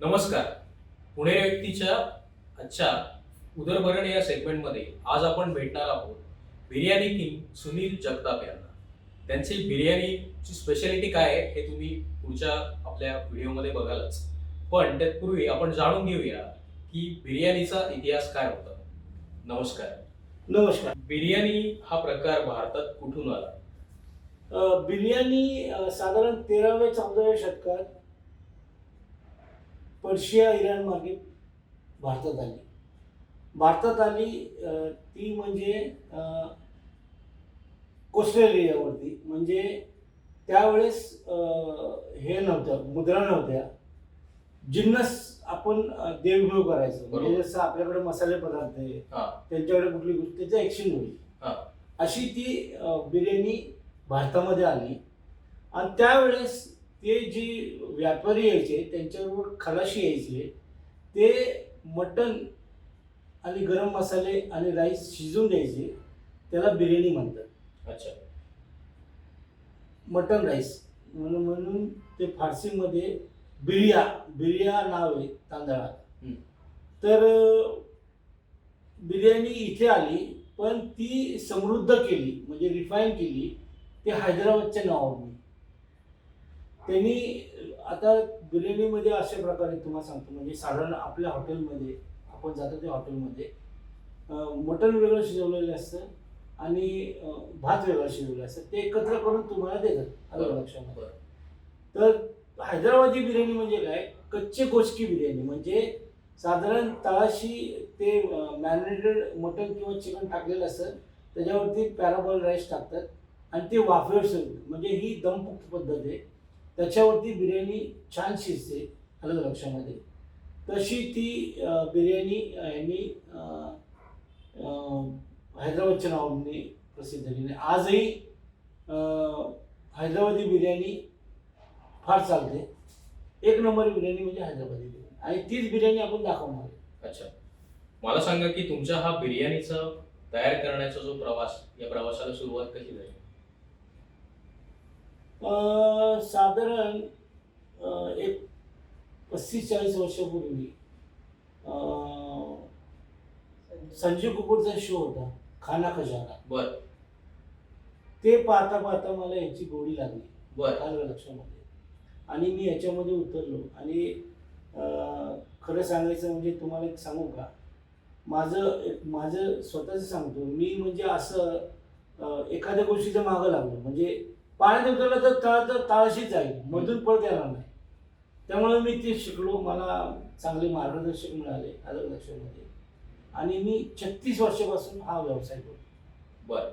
नमस्कार. पुणे व्यक्तीच्या आजच्या उदरभरण या सेगमेंटमध्ये आज आपण भेटणार आहोत बिर्याणी किंग सुनील जगताप यांना. त्यांची बिर्याणीची स्पेशालिटी काय आहे हे तुम्ही पुढच्या आपल्या व्हिडिओमध्ये बघालच. पण त्यापूर्वी आपण जाणून घेऊया की बिर्याणीचा इतिहास काय होता. नमस्कार. नमस्कार. बिर्याणी हा प्रकार भारतात कुठून आला? बिर्याणी साधारण तेराव्या चौदाव्या शतकात पर्शिया इराण मार्गे भारतात आली. भारतात आली ती म्हणजे कोस्टल एरियावरती म्हणजे त्यावेळेस हे नव्हतं मुद्रा नव्हत्या. जिन्नस आपण देवघेव करायचो. म्हणजे. जसं आपल्याकडे मसाले पदार्थ आहे त्यांच्याकडे कुठली गोष्ट त्याचं एक्सचेंज होईल. अशी ती बिर्याणी भारतामध्ये आली. आणि त्यावेळेस ते जी व्यापारी यायचे त्यांच्याबरोबर खलाशी यायचे ते मटण आणि गरम मसाले आणि राईस शिजवून द्यायचे त्याला बिर्याणी म्हणतात. अच्छा. मटन राईस म्हणून म्हणून ते फारसीमध्ये बिर्या बिर्या नाव आहे हम्म. तर बिर्याणी इथे आली पण ती समृद्ध केली म्हणजे रिफाईन केली ते हैदराबादच्या नावाने त्यांनी आता बिर्याणीमध्ये अशा प्रकारे तुम्हाला सांगतो म्हणजे साधारण आपल्या हॉटेलमध्ये आपण जातो त्या हॉटेलमध्ये मटण वेगळं शिजवलेलं असतं आणि भात वेगळं शिजवलेलं असतं. ते एकत्र करून तुम्हाला देतात आलं बरं. लक्षामध्ये. तर हैदराबादी बिर्याणी म्हणजे काय? कच्चे गोचकी बिर्याणी. म्हणजे साधारण तळाशी ते मॅरिनेटेड मटण किंवा चिकन टाकलेलं असतं. त्याच्यावरती पॅराबॉल राईस टाकतात आणि ते वाफेवर म्हणजे ही दमपुक्त पद्धत आहे. त्याच्यावरती बिर्याणी छान शिजते आलं लक्षामध्ये. तशी ती बिर्याणी यांनी हैदराबादच्या नावाने प्रसिद्ध केली. आजही हैदराबादी बिर्याणी फार चालते. एक नंबर बिर्याणी म्हणजे हैदराबादी बिर्याणी. आणि तीच बिर्याणी आपण दाखवणार आहे. अच्छा. मला सांगा की तुमच्या हा बिर्याणीचा तयार करण्याचा जो प्रवास या प्रवासाला सुरुवात कशी झाली? साधारण एक पस्तीस चाळीस वर्षापूर्वी संजीव कपूरचा शो होता खाना खजाना. बर. ते पाहता पाहता मला याची गोडी लागली बर. आलं लक्षामध्ये. आणि मी याच्यामध्ये उतरलो आणि अं, खरं सांगायचं म्हणजे तुम्हाला एक सांगू का? माझं एक माझं स्वतःचं सांगतो. मी म्हणजे असं एखाद्या गोष्टीचं मागं लागलो. म्हणजे पाण्यात उतरलं तर तळ तर तळाशीच जाईल मधून परत येणार नाही. त्यामुळे मी ते शिकलो. मला चांगले मार्गदर्शक मिळाले आलं लक्षामध्ये आणि मी छत्तीस वर्षापासून हा व्यवसाय करतो. बर.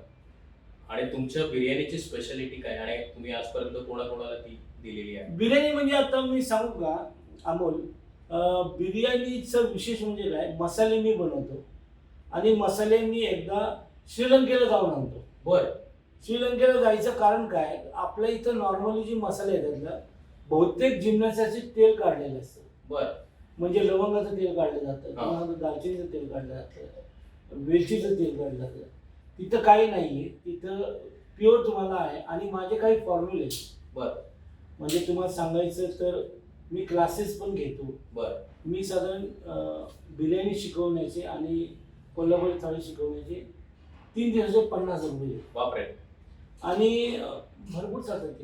आणि तुमच्या बिर्याणीची स्पेशालिटी काय? आणि तुम्ही आजपर्यंत कोणाकोणाला ती दिलेली आहे? बिर्याणी म्हणजे आता मी सांगू का अमोल? बिर्याणीचं विशेष म्हणजे काय? मसाले मी बनवतो. आणि मसाले मी एकदा श्रीलंकेला जाऊन आणतो. बर. श्रीलंकेला जायचं कारण काय? आपल्या इथं नॉर्मली जी मसाले येतात ना बहुतेक जिन्नसाचे तेल काढलेलं असतं. बर. म्हणजे लवंगाचं तेल काढलं जातं दालचिनीचं तेल काढलं जातं वेलचीचं तेल काढलं जातं. तिथं काही नाही आहे तिथं प्युअर तुम्हाला आहे. आणि माझे काही फॉर्म्युले बर. म्हणजे तुम्हाला सांगायचं तर मी क्लासेस पण घेतो. बर. मी साधारण बिर्याणी शिकवण्याचे आणि कोल्हापुरी थाळी शिकवण्याचे तीन दिवसाचे पन्नास रुपये. बापरे. आणि भरपूर चालतात ते.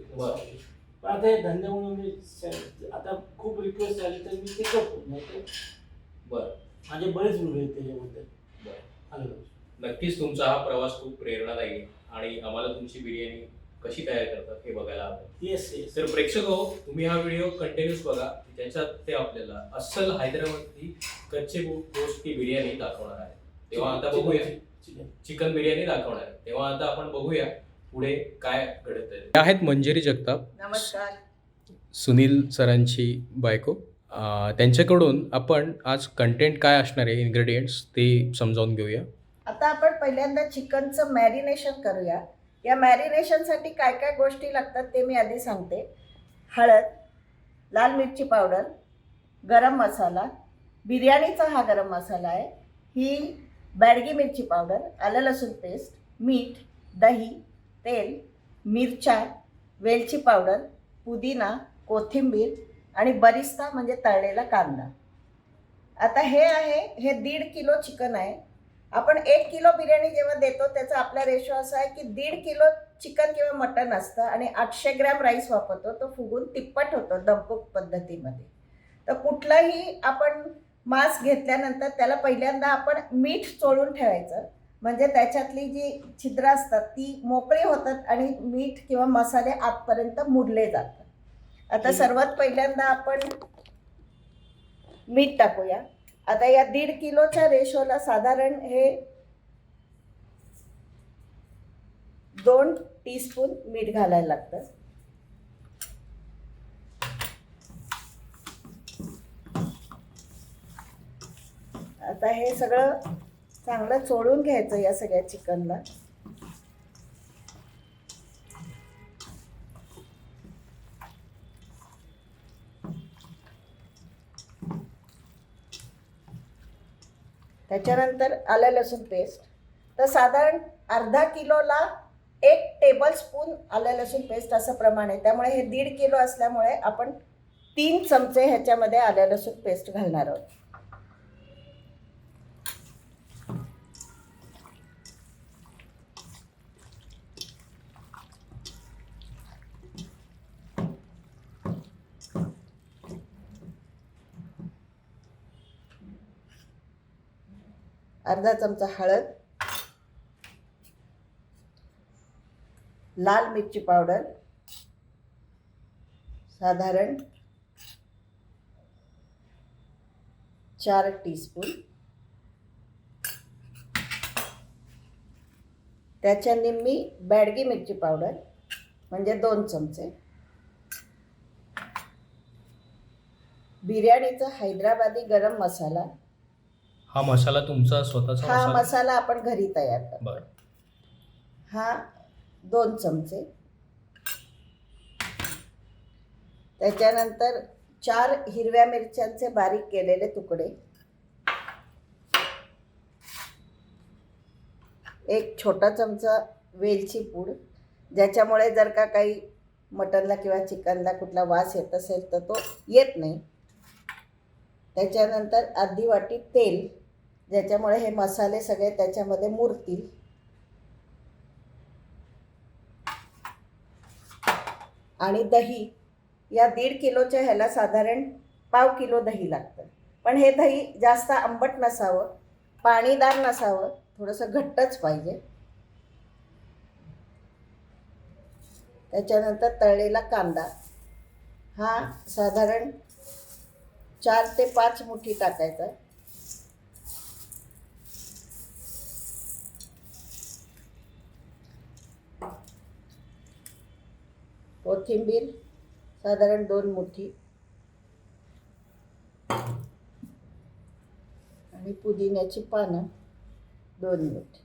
पण आता हे धंद्यामुळे मी स- आता खूप रिक्वेस्ट आली तर मी ते करतो नाही तर बर. माझे बरेच व्हिडिओ आहेत त्याच्याबद्दल बर. नक्कीच तुमचा हा प्रवास खूप प्रेरणादायी आहे. आणि आम्हाला तुमची बिर्याणी कशी तयार करतात हे बघायला आवडेल. येस येस तर प्रेक्षक हो तुम्ही हा व्हिडिओ कंटिन्यूस बघा. ज्याच्यात ते आपल्याला अस्सल हैदराबादी कच्चे गोष्ट बिर्याणी दाखवणार आहे. तेव्हा आता बघूया. चिकन बिर्याणी दाखवणार आहे. तेव्हा आता आपण बघूया. पुढे काय घडत आहे आहेत मंजिरी जगताप. नमस्कार. सुनील सरांची बायको. अं, त्यांच्याकडून आपण आज कंटेंट काय असणार आहे इन्ग्रेडियंट्स ते समजावून घेऊया. आता आपण पहिल्यांदा चिकनचं मॅरिनेशन करूया. या मॅरिनेशनसाठी काय काय गोष्टी लागतात ते मी आधी सांगते. हळद लाल मिरची पावडर गरम मसाला. बिर्याणीचा हा गरम मसाला आहे. ही बॅडगी मिरची पावडर आलं लसूण पेस्ट मीठ दही तेल मिरच्या वेलची पावडर पुदिना कोथिंबीर आणि बरिस्ता म्हणजे तळलेला कांदा. आता हे आहे हे दीड किलो चिकन आहे. आपण एक किलो बिर्याणी जेव्हा देतो त्याचा आपला रेशो असा आहे की दीड किलो चिकन किंवा मटन असतं आणि आठशे ग्रॅम राईस वापरतो तो फुगून तिप्पट होतो दमकूक पद्धतीमध्ये. तर कुठलाही आपण मांस घेतल्यानंतर त्याला पहिल्यांदा आपण मीठ चोळून ठेवायचं. म्हणजे त्याच्यातली जी छिद्र असतात ती मोकळी होतात आणि मीठ किंवा मसाले आतपर्यंत मुरले जातात. आता सर्वात पहिल्यांदा आपण मीठ टाकूया. आता या दीड किलोच्या रेशोला साधारण हे दोन टीस्पून मीठ घालायला लागतं. आता हे सगळं चांगलं चोळून घ्यायचं या सगळ्या चिकनला. त्याच्यानंतर आलं लसूण पेस्ट. तर साधारण अर्धा किलोला एक टेबल स्पून आलं लसूण पेस्ट असं प्रमाण आहे. त्यामुळे हे दीड किलो असल्यामुळे आपण तीन चमचे ह्याच्यामध्ये आलं लसूण पेस्ट घालणार आहोत. अर्धा चमचा हळद लाल मिरची पावडर साधारण चार टीस्पून. त्याच्या निम्मी बॅडगी मिरची पावडर म्हणजे दोन चमचे. बिर्याणीचा हैदराबादी गरम मसाला हा मसाला तुमचा स्वतःचा हा मसाला? मसाला आपण घरी तयार करतो. बरं. हा दोन चमचे. त्याच्यानंतर चार हिरव्या मिरच्यांचे बारीक केलेले तुकडे. एक छोटा चमचा वेलची पूड. ज्याच्यामुळे जर का काही मटनला किंवा चिकनला कुठला वास येत असेल तर तो येत नाही. त्याच्यानंतर अर्धी वाटी तेल. ज्याच्यामुळे हे मसाले सगळे त्याच्यामध्ये मुरतील. आणि दही. या दीड किलोच्या ह्याला साधारण पाव किलो दही लागतं. पण हे दही जास्त आंबट नसावं पाणीदार नसावं थोडंसं घट्टच पाहिजे. त्याच्यानंतर तळलेला कांदा. हा साधारण चार ते पाच मुठी टाकायचा. कोथिंबीर साधारण दोन मुठी. आणि पुदिन्याची पानं दोन मुठी.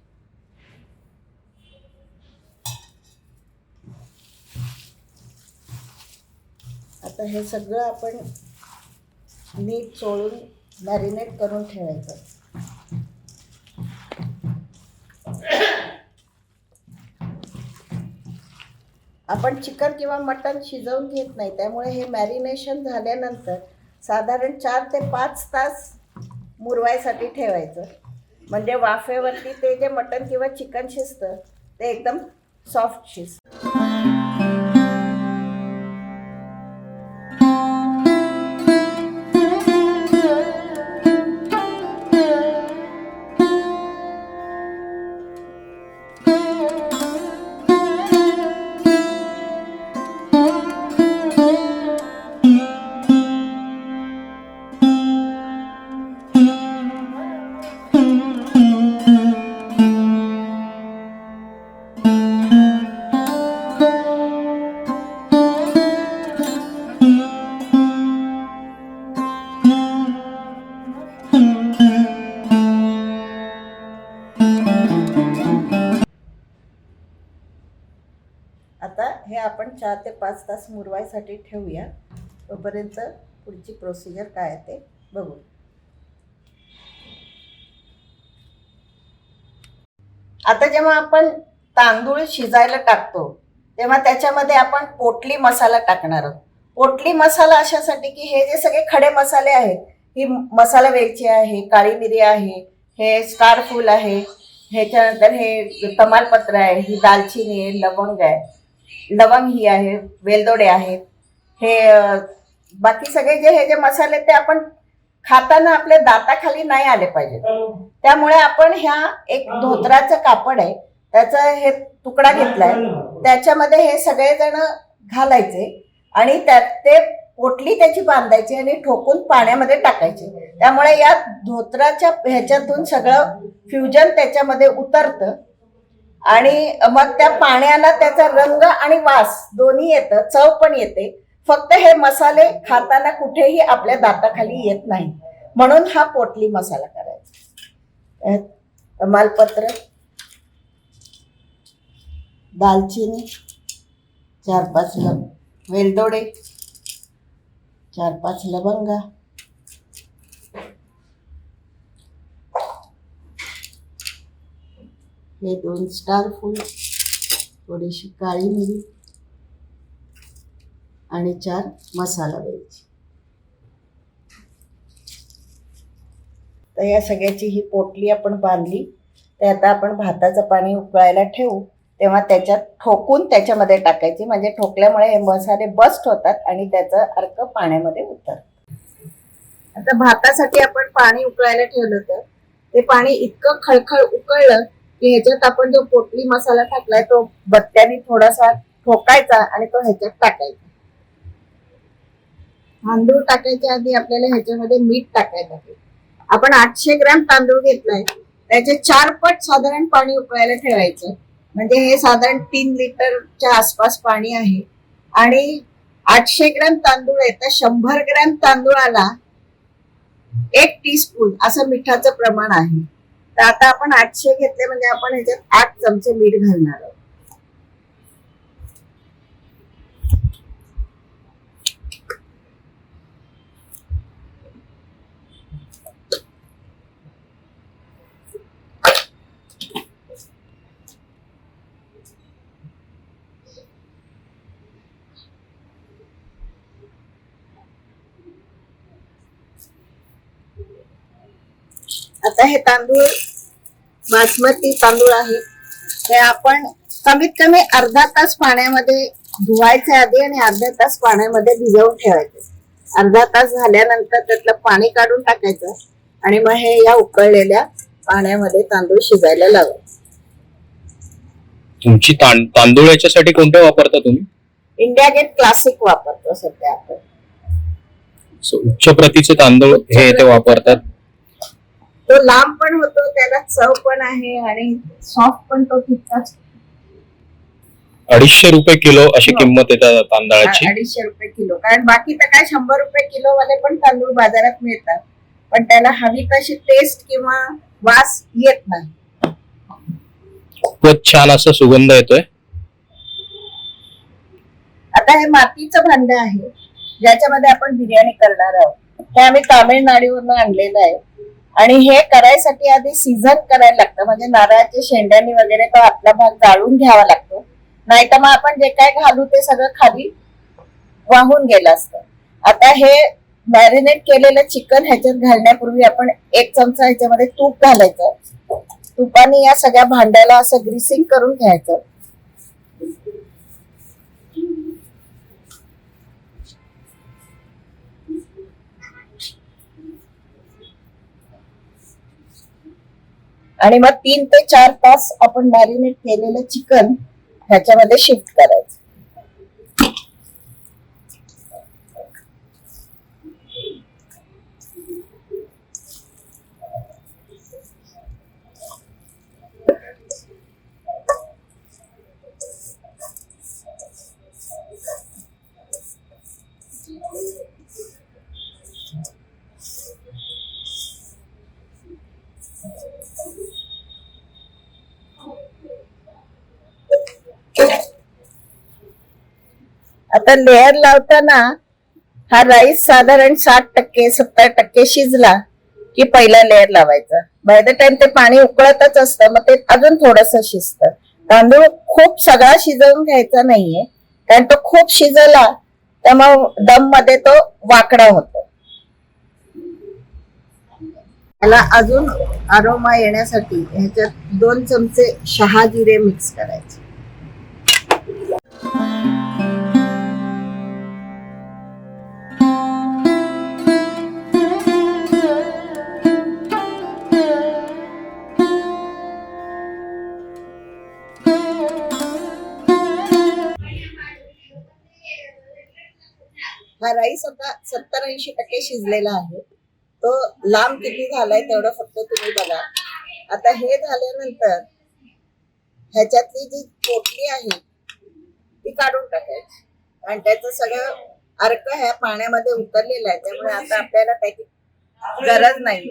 आता हे सगळं आपण नीट चोळून मॅरिनेट करून ठेवायचं. आपण चिकन किंवा मटन शिजवून घेत नाही. त्यामुळे हे मॅरिनेशन झाल्यानंतर साधारण चार ते पाच तास मुरवायसाठी ठेवायचं. म्हणजे वाफेवरती ते जे मटन किंवा चिकन शिजतं ते एकदम सॉफ्ट शिजतं. चार ते पाच तास मुरवायसाठी ठेवूया. तोपर्यंत पुढची प्रोसिजर काय आहे ते बघू. आता जेव्हा आपण तांदूळ शिजायला टाकतो तेव्हा त्याच्यामध्ये आपण पोटली मसाला टाकणार आहोत. पोटली मसाला अशासाठी की हे जे सगळे खडे मसाले आहेत ही मसाला वेलची आहे काळी मिरी आहे हे स्टार फूल आहे ह्याच्यानंतर हे तमालपत्र आहे ही दालचिनी आहे लवंग आहे लवंग ही आहे वेलदोडे आहेत. हे बाकी सगळे जे हे जे मसाले ते आपण खाताना आपल्या दाताखाली नाही आले पाहिजे त्यामुळे आपण ह्या एक धोत्राचं कापड आहे. त्याचा हे तुकडा घेतलाय. त्याच्यामध्ये हे सगळेजण घालायचे आणि त्यात ते पोटली त्याची बांधायची आणि ठोकून पाण्यामध्ये टाकायची. त्यामुळे या धोत्राच्या ह्याच्यातून सगळं फ्युजन त्याच्यामध्ये उतरतं. आणि मग त्या पाण्याला त्याचा रंग आणि वास दोन्ही येतं चव पण येते. फक्त हे मसाले खाताना कुठेही आपल्या दाताखाली येत नाही. म्हणून हा पोटली मसाला करायचा. मालपत्र तमालपत्र दालचिनी चार पाच लव वेलदोडे चार पाच लवंगा हे दोन स्टार फूल थोडीशी काळी मिरी आणि चार मसाला वेलची. तर या सगळ्याची ही पोटली आपण बांधली. तर आता आपण भाताचं पाणी उकळायला ठेवू. तेव्हा त्याच्यात ठोकून त्याच्यामध्ये टाकायची. म्हणजे ठोकल्यामुळे हे मसाले बस्ट होतात आणि त्याचा अर्क पाण्यामध्ये उतरत. आता भातासाठी आपण पाणी उकळायला ठेवलं तर ते पाणी इतकं खळखळ उकळलं की ह्याच्यात आपण जो पोटली मसाला टाकलाय तो बत्त्याने थोडासा ठोकायचा आणि तो ह्याच्यात टाकायचा. तांदूळ टाकायच्या आधी आपल्याला ह्याच्यामध्ये मीठ टाकायचं आहे. आपण आठशे ग्रॅम तांदूळ घेतलाय त्याचे चार पट साधारण पाणी उकळायला ठेवायचं. म्हणजे हे साधारण तीन लिटरच्या आसपास पाणी आहे. आणि आठशे ग्रॅम तांदूळ आहे तर शंभर ग्रॅम तांदूळाला एक टीस्पून असं मिठाचं प्रमाण आहे. तर आता आपण आठशे घेतले म्हणजे आपण ह्याच्यात आठ चमचे मीठ घालणार आहोत. आता हे तांदूळ बासमती तांदूळ आहे. हे आपण कमीत कमी अर्धा तास पाण्यामध्ये धुवायचे आधी आणि अर्धा तास पाण्यामध्ये भिजवून ठेवायचे. अर्धा तास झाल्यानंतर त्यातलं पाणी काढून टाकायचं आणि मग हे या उकळलेल्या पाण्यामध्ये तांदूळ शिजायला लावायचे. तुमची तांदूळ याच्यासाठी कोणते वापरता तुम्ही? इंडिया गेट क्लासिक वापरतो सध्या आपण. उच्च प्रतीचे तांदूळ हे ते वापरतात. तो लांब पण होतो त्याला चव पण आहे आणि सॉफ्ट पण तो तितकाच अडीचशे रुपये किलो अशी हो. किंमत आहे त्या तांदळाची. अडीचशे रुपये किलो. कारण बाकी तर काय शंभर रुपये किलो वाले पण तांदूळ बाजारात मिळतात. पण त्याला हवी तशी टेस्ट किंवा वास येत नाही. खूपच छान असा सुगंध येतोय. आता हे मातीचं भांड आहे ज्याच्यामध्ये आपण बिर्याणी करणार आहोत. हे आम्ही तामिळनाडूवरून आणलेलं आहे. आणि हे करायसाठी आधी सीझन करायला लागतं. म्हणजे नारळाच्या शेंड्यानी वगैरे तो आतला भाग जाळून घ्यावा लागतो. नाही तर मग आपण जे काय घालू ते सगळं खाली वाहून गेलं असतं. आता हे मॅरिनेट केलेलं चिकन ह्याच्यात घालण्यापूर्वी आपण एक चमचा ह्याच्यामध्ये तूप घालायचं. तुपाने या सगळ्या भांड्याला असं ग्रीसिंग करून घ्यायचं. आणि मग तीन ते चार तास आपण मॅरिनेट केलेलं चिकन ह्याच्यामध्ये शिफ्ट करायचं. आता लेअर लावताना हा राईस साधारण साठ टक्के सत्तर टक्के शिजला की पहिला लेअर लावायचा. बाय द टाइम ते पाणी उकळतच असतं मग ते अजून थोडस शिजतं. तांदूळ खूप सगळा शिजवून घ्यायचा नाहीये कारण तो खूप शिजला त्यामुळे दममध्ये तो वाकडा होतो. त्याला अजून अरोमा येण्यासाठी ह्याच्यात दोन चमचे शहाजिरे मिक्स करायचे. हा राईस आता सत्तर ऐंशी टक्के शिजलेला आहे. तो लांब किती झालाय तेवढं फक्त तुम्ही बघा. आता हे झाल्यानंतर ह्याच्यातली जी पोटली आहे ती काढून टाकायची. आणि त्याचं सगळं अर्क ह्या पाण्यामध्ये उतरलेला आहे. त्यामुळे आता आपल्याला त्याची गरज नाही.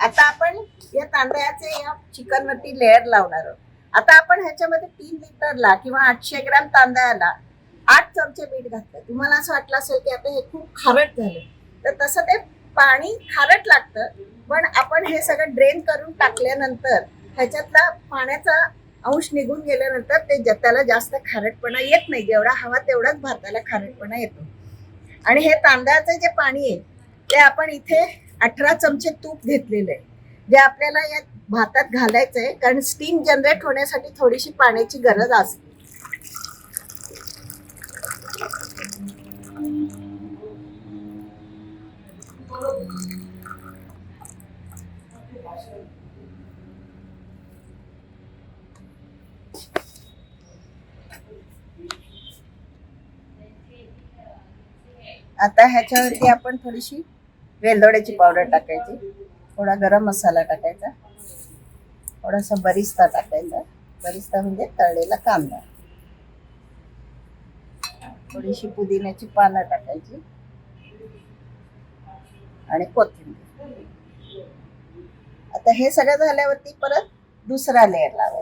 आता आपण या तांदळाचे या चिकन वरती लेअर लावणार आहोत. आता आपण ह्याच्यामध्ये तीन लिटरला किंवा आठशे ग्रॅम तांदळाला आठ चमचे मीठ घातलं. तुम्हाला असं वाटलं असेल की आता हे खूप खारट झालं. तर तसं ते पाणी खारट लागतं पण आपण हे सगळं ड्रेन करून टाकल्यानंतर ह्याच्यातला पाण्याचा अंश निघून गेल्यानंतर ते ज- त्याला जास्त खारटपणा येत नाही. जेवढा हवा तेवढाच भाताला खारटपणा येतो. आणि हे तांदळाचं जे पाणी आहे ते आपण इथे अठरा चमचे तूप घेतलेलं आहे. जे आपल्याला या भातात घालायचं आहे कारण स्टीम जनरेट होण्यासाठी थोडीशी पाण्याची गरज असते आता ह्याच्यावरती आपण थोडीशी वेलदोड्याची पावडर टाकायची. थोडा गरम मसाला टाकायचा. थोडासा बरिस्ता टाकायचा. बरिस्ता म्हणजे तळलेला कांदा. थोडीशी पुदिन्याची पानं टाकायची. आणि कोथिंबीर. आता हे सगळं झाल्यावरती परत दुसरा लेअर लावायचा.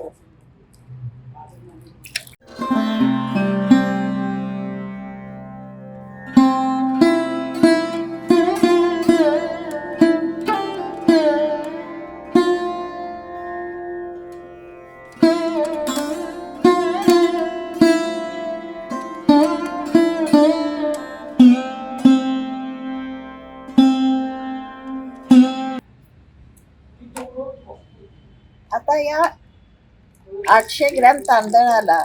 आठशे ग्रॅम तांदळाला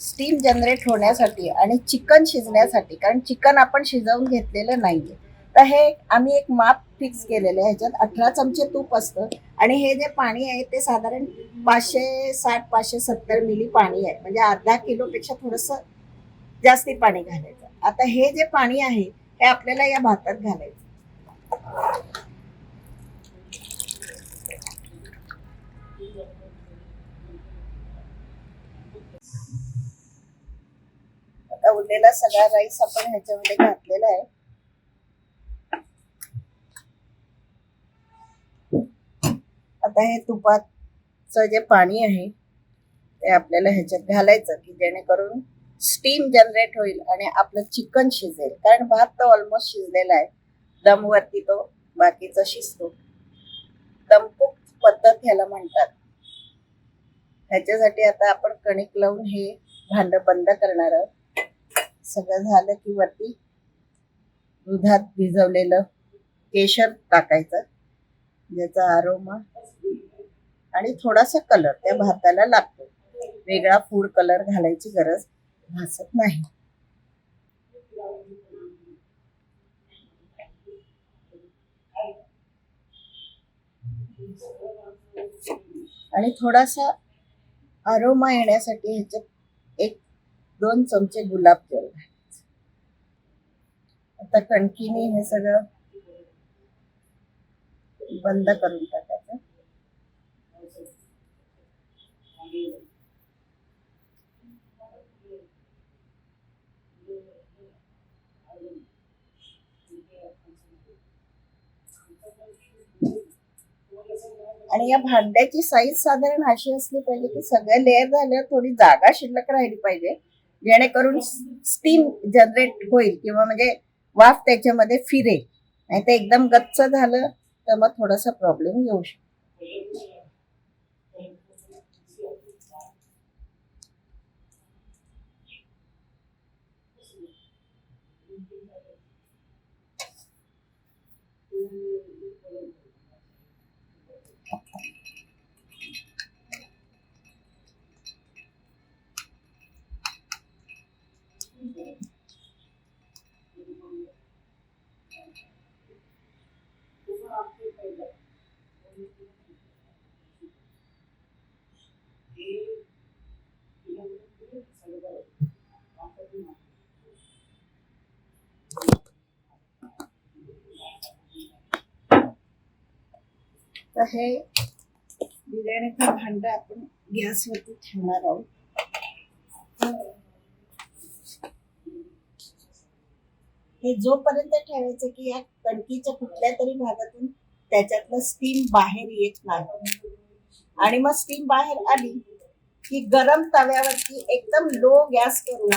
स्टीम जनरेट होण्यासाठी आणि चिकन शिजण्यासाठी कारण चिकन आपण शिजवून घेतलेलं नाहीये. तर हे आम्ही एक माप फिक्स केलेलं आहे ह्याच्यात. अठरा चमचे तूप असतं आणि हे जे पाणी आहे ते साधारण पाचशे साठ पाचशे सत्तर मिली पाणी आहे. म्हणजे अर्धा किलोपेक्षा थोडंसं जास्ती पाणी घालायचं. आता हे जे पाणी आहे ते आपल्याला या भातात घालायचं आता उरलेला सगळा राईस आपण ह्याच्यामध्ये घातलेला आहे. आता हे तुपाचं जे पाणी आहे ते आपल्याला ह्याच्यात घालायचं की जेणेकरून स्टीम जनरेट होईल आणि आपलं चिकन शिजेल. कारण भात तर ऑलमोस्ट शिजलेला आहे. दमवरती तो बाकीचा शिजतो. दमकुक पद्धत ह्याला म्हणतात. ह्याच्यासाठी आता आपण कणिक लावून हे भांड बंद करणार आहोत. सगळं झालं की वरती दुधात भिजवलेलं केशर टाकायचं ज्याचा आरोमा आणि थोडासा कलर त्या भाताला लागतो. वेगळा फूड कलर घालायची गरज भासत नाही. आणि थोडासा आरोमा येण्यासाठी ह्याच्यात दोन चमचे गुलाब जल आता कणकीने हे सगळं बंद करून टाकायचं. आणि या भांड्याची साईज साधारण अशी असली पाहिजे की सगळ्या लेअर झाल्यावर थोडी जागा शिल्लक राहिली पाहिजे. जेणेकरून स्टीम जनरेट होईल किंवा म्हणजे वाफ त्याच्यामध्ये फिरेल. नाही ते एकदम गच्च झालं तर मग थोडासा प्रॉब्लेम येऊ शकतो. आता हे बिर्याणीचं भांडं आपण गॅसवरती ठेवणार आहोत. हे जोपर्यंत ठेवायचं की या कणकीच्या कुठल्या तरी भागातून त्याच्यातलं स्टीम बाहेर येत नाही. आणि मग स्टीम बाहेर आली की गरम तव्यावरती एकदम लो गॅस करून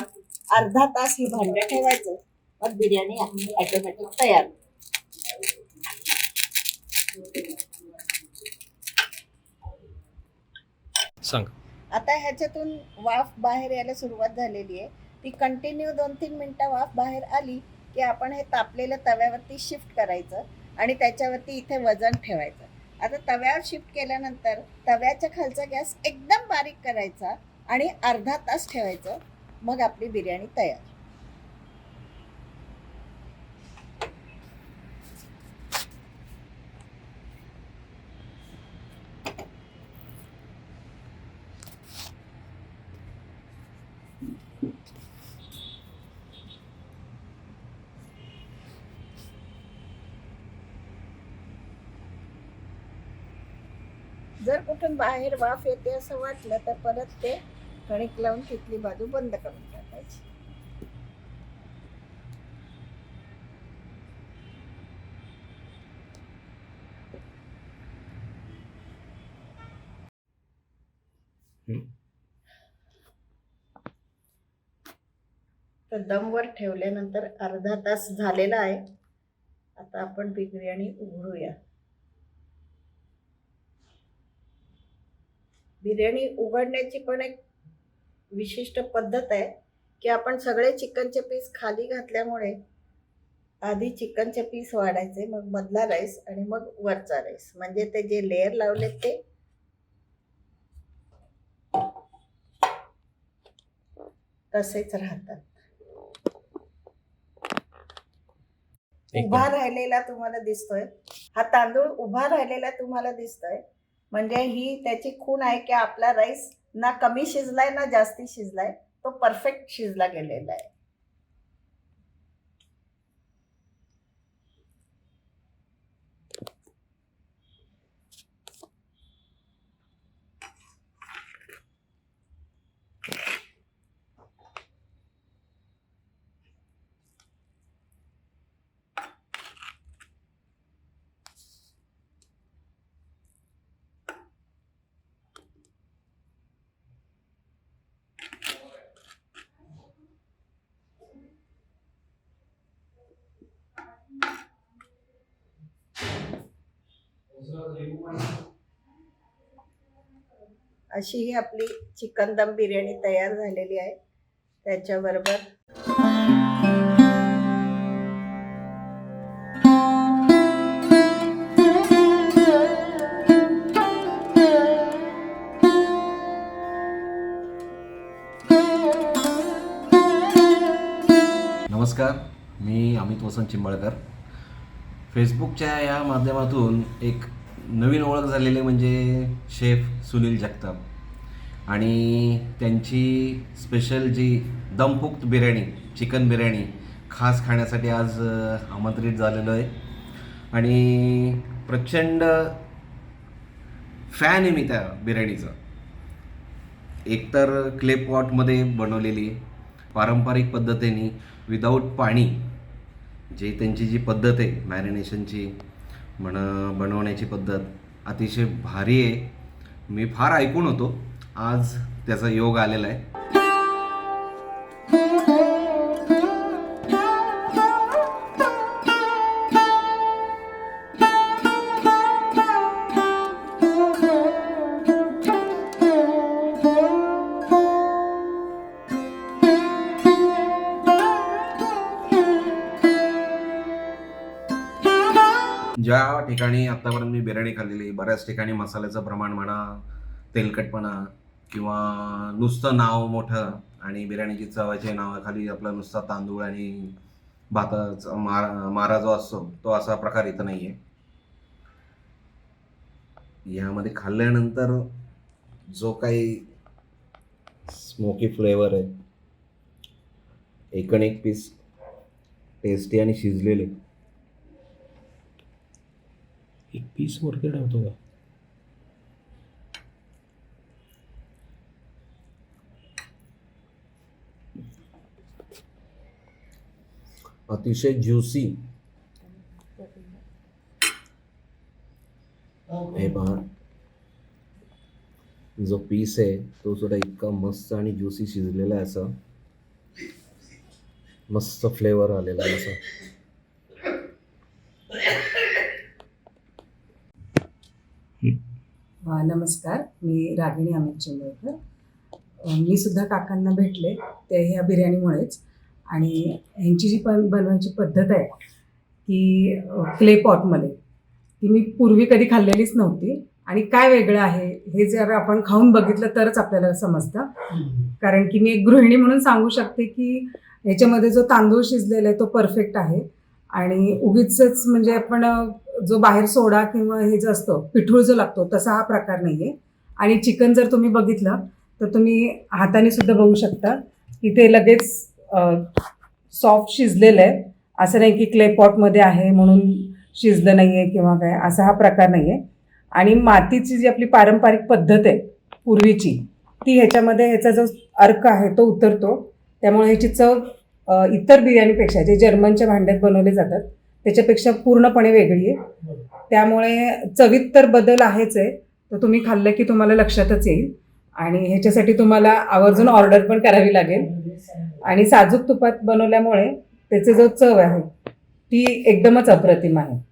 अर्धा तास हे भांडं ठेवायचं. मग बिर्याणी ऑटोमॅटिक तयार. सांग. आता ह्याच्यातून वाफ बाहेर यायला सुरुवात झालेली आहे. ती कंटिन्यू दोन तीन मिनटं वाफ बाहेर आली की आपण हे तापलेलं तव्यावरती शिफ्ट करायचं आणि त्याच्यावरती इथे वजन ठेवायचं. आता तव्यावर शिफ्ट केल्यानंतर तव्याच्या खालचा गॅस एकदम बारीक करायचा आणि अर्धा तास ठेवायचं. मग आपली बिर्याणी तयार जर कुठून बाहेर वाफ येते असं वाटलं तर परत ते कणिक लावून तिथली बाजू बंद करून टाकायची. तर दमवर ठेवल्यानंतर अर्धा तास झालेला आहे. आता आपण बिर्याणी उघडूया. बिर्याणी उघडण्याची पण एक विशिष्ट पद्धत आहे की आपण सगळे चिकनचे पीस खाली घातल्यामुळे आधी चिकनचे पीस वाढायचे मग मधला राईस आणि मग वरचा राईस म्हणजे ते जे लेअर लावलेत ते. तसेच राहतात. उभा राहिलेला तुम्हाला दिसतोय. हा तांदूळ उभा राहिलेला तुम्हाला दिसतोय. म्हणजे ही त्याची खूण आहे की आपला राईस ना कमी शिजलाय ना जास्ती शिजलाय तो परफेक्ट शिजला गेलेला आहे. अशी ही आपली चिकन दम बिर्याणी तयार झालेली आहे. त्याच्याबरोबर नमस्कार मी अमित वसंत चिंबळकर. फेसबुकच्या या माध्यमातून एक नवीन ओळख झालेली म्हणजे शेफ सुनील जगताप. आणि त्यांची स्पेशल जी दमपुक्त बिर्याणी चिकन बिर्याणी खास खाण्यासाठी आज आमंत्रित झालेलो आहे. आणि प्रचंड फॅन आहे मी त्या बिर्याणीचं. एकतर क्लेपॉटमध्ये बनवलेली पारंपरिक पद्धतीने विदाऊट पाणी जे त्यांची जी पद्धत आहे मॅरिनेशनची म्हण बनवण्याची पद्धत अतिशय भारी आहे. मी फार ऐकून होतो. आज त्याचा योग आलेला आहे. ठिकाणी आत्तापर्यंत मी बिर्याणी खाल्लेली बऱ्याच ठिकाणी मसाल्याचं प्रमाण म्हणा तेलकटपणा किंवा नुसतं नाव मोठं आणि बिर्याणीची चवाच्या नावाखाली आपला नुसता तांदूळ आणि भाताचा मारा मारा जो असतो तो असा प्रकार इथं नाही आहे यामध्ये खाल्ल्यानंतर जो काही स्मोकी फ्लेवर आहे एकण एक पीस टेस्टी आणि शिजलेले एक पीस वरती ठेवतो का? अतिशय ज्युसी हे पहा. जो पीस आहे तो सुद्धा इतका मस्त आणि ज्युसी शिजलेला आहे असा. मस्त फ्लेवर आलेला आहे असा. नमस्कार मी रागिणी अमित चिंबळकर. मी सुद्धा काकांना भेटले ते ह्या बिर्याणीमुळेच. आणि ह्यांची जी पण बनवायची पद्धत आहे ती क्ले पॉटमध्ये ती मी पूर्वी कधी खाल्लेलीच नव्हती. आणि काय वेगळं आहे हे जर आपण खाऊन बघितलं तरच आपल्याला समजतं. कारण की मी एक गृहिणी म्हणून सांगू शकते की ह्याच्यामध्ये जो तांदूळ शिजलेला आहे तो परफेक्ट आहे. आणि उगीच म्हणजे आपण जो बाहेर सोडा किंवा हे जो असतो पिठूळ जो लागतो तसा हा प्रकार नाही आहे आणि चिकन जर तुम्ही बघितलं तर तुम्ही हाताने सुद्धा बघू शकता की ते लगेच सॉफ्ट शिजलेलं आहे. असं नाही की क्ले पॉटमध्ये आहे म्हणून शिजलं नाही आहे किंवा काय असा हा प्रकार नाही आहे आणि मातीची जी आपली पारंपरिक पद्धत आहे पूर्वीची ती ह्याच्यामध्ये ह्याचा जो अर्क आहे तो उतरतो. त्यामुळे ह्याची चव इतर बिर्याणीपेक्षा जे जर्मनच्या भांड्यात बनवले जातात त्याच्यापेक्षा पूर्णपणे वेगळी आहे. त्यामुळे चवीत तर बदल आहेच आहे. तर तुम्ही खाल्लं की तुम्हाला लक्षातच येईल. आणि ह्याच्यासाठी तुम्हाला आवर्जून ऑर्डर पण करावी लागेल. आणि साजूक तुपात बनवल्यामुळे त्याचे जो चव आहे ती एकदमच अप्रतिम आहे.